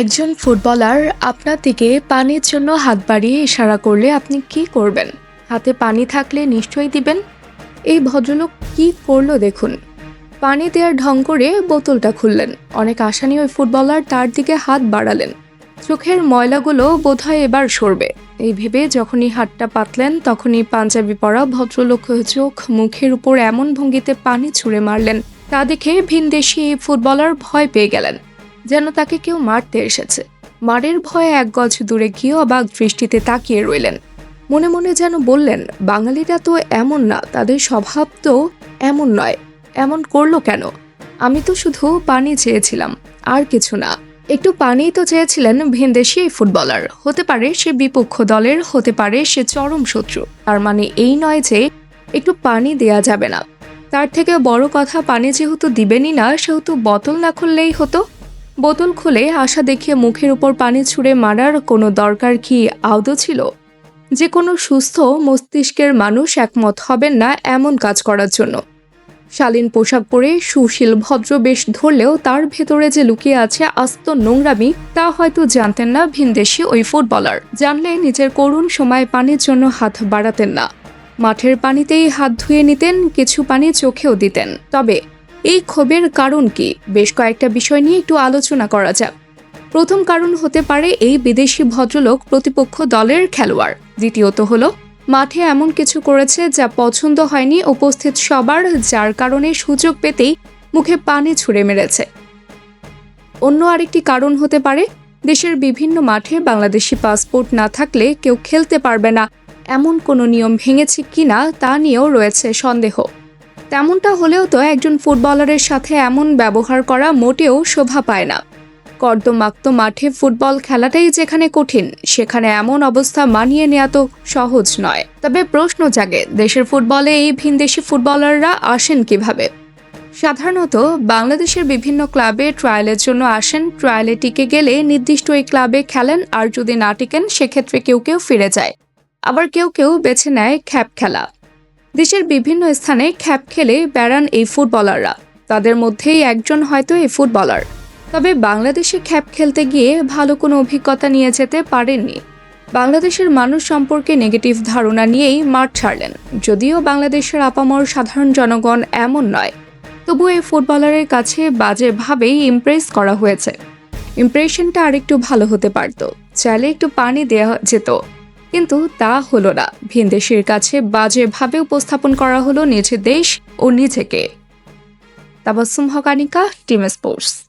একজন ফুটবলার আপনার দিকে পানির জন্য হাত বাড়িয়ে ইশারা করলে আপনি কি করবেন? হাতে পানি থাকলে নিশ্চয়ই দিবেন? এই ভদ্রলোক কি করল দেখুন। পানি দেওয়ার ঢং করে বোতলটা খুললেন। অনেক আশা নিয়ে ওই ফুটবলার তার দিকে হাত বাড়ালেন। চোখের ময়লাগুলো বোধহয় এবার সরবে। এই ভেবে যখনই হাতটা পাতলেন, তখনই পাঞ্জাবি পরা ভদ্রলোক চোখ মুখের উপর এমন ভঙ্গিতে পানি ছুঁড়ে মারলেন, তা দেখে ভিনদেশি এই ফুটবলার ভয় পেয়ে গেলেন। যেন তাকে কেউ মারতে এসেছে। মারের ভয়ে এক গজ দূরে গিয়ে অবাক দৃষ্টিতে তাকিয়ে রইলেন। মনে মনে যেন বললেন, বাঙালিরা তো এমন না, তাদের স্বভাব তো এমন নয়। এমন করল কেন? আমি তো শুধু পানি চেয়েছিলাম, আর কিছু না। একটু পানিই তো চেয়েছিলেন ভিনদেশি এই ফুটবলার। হতে পারে সে বিপক্ষ দলের, হতে পারে সে চরম শত্রু। তার মানে এই নয় যে একটু পানি দেয়া যাবে না। তার থেকে বড় কথা পানি যেহেতু দিবেনই না, সেহেতু বোতল না খুললেই হতো। বোতল খুলে আশা দেখে মুখের উপর পানি ছুঁড়ে মারার কোনো দরকার কি আদৌ ছিল? যে কোনো সুস্থ মস্তিষ্কের মানুষ একমত হবেন না এমন কাজ করার জন্য। শালীন পোশাক পরে সুশীল ভদ্র বেশ ধরলেও তার ভেতরে যে লুকিয়ে আছে আস্ত নোংরামি, তা হয়তো জানতেন না ভিনদেশি ওই ফুটবলার। জানলে নিজের করুণ সময় পানির জন্য হাত বাড়াতেন না। মাঠের পানিতেই হাত ধুয়ে নিতেন, কিছু পানি চোখেও দিতেন। তবে এই ক্ষোভের কারণ কি? বেশ কয়েকটা বিষয় নিয়ে একটু আলোচনা করা যাক। প্রথম কারণ হতে পারে এই বিদেশি ভদ্রলোক প্রতিপক্ষ দলের খেলোয়াড়। দ্বিতীয়ত হলো, মাঠে এমন কিছু করেছে যা পছন্দ হয়নি উপস্থিত সবার, যার কারণে সুযোগ পেতেই মুখে পানি ছুঁড়ে মেরেছে। অন্য আরেকটি কারণ হতে পারে, দেশের বিভিন্ন মাঠে বাংলাদেশি পাসপোর্ট না থাকলে কেউ খেলতে পারবে না। এমন কোনো নিয়ম ভেঙেছে কিনা তা নিয়েও রয়েছে সন্দেহ। তেমনটা হলেও তো একজন ফুটবলারের সাথে এমন ব্যবহার করা মোটেও শোভা পায় না। কর্দমাক্ত মাঠে ফুটবল খেলাটাই যেখানে কঠিন, সেখানে এমন অবস্থা মানিয়ে নেওয়া তো সহজ নয়। তবে প্রশ্ন জাগে, দেশের ফুটবলে এই ভিনদেশি ফুটবলাররা আসেন কীভাবে? সাধারণত বাংলাদেশের বিভিন্ন ক্লাবে ট্রায়ালের জন্য আসেন, ট্রায়ালে টিকে গেলে নির্দিষ্ট এই ক্লাবে খেলেন আর যদি না টিকেন, সেক্ষেত্রে কেউ কেউ ফিরে যায়। আবার কেউ কেউ বেছে নেয় খ্যাপ খেলা। দেশের বিভিন্ন স্থানে খ্যাপ খেলে বেড়ান এই ফুটবলাররা। তাদের মধ্যেই একজন হয়তো এই ফুটবলার। তবে বাংলাদেশে খ্যাপ খেলতে গিয়ে ভালো কোনো অভিজ্ঞতা নিয়ে যেতে পারেননি। বাংলাদেশের মানুষ সম্পর্কে নেগেটিভ ধারণা নিয়েই মাঠ ছাড়লেন। যদিও বাংলাদেশের আপামর সাধারণ জনগণ এমন নয়। তবু এই ফুটবলারের কাছে বাজেভাবেই ইমপ্রেস করা হয়েছে। ইমপ্রেশনটা আরেকটু ভালো হতে পারত। চাইলে একটু পানি দেওয়া যেত। কিন্তু তা হলো না। ভিনদেশের কাছে বাজেভাবে উপস্থাপন করা হলো নিজের দেশ ও নিজেকে। তাবাসুম হকানিকা, টিম স্পোর্টস।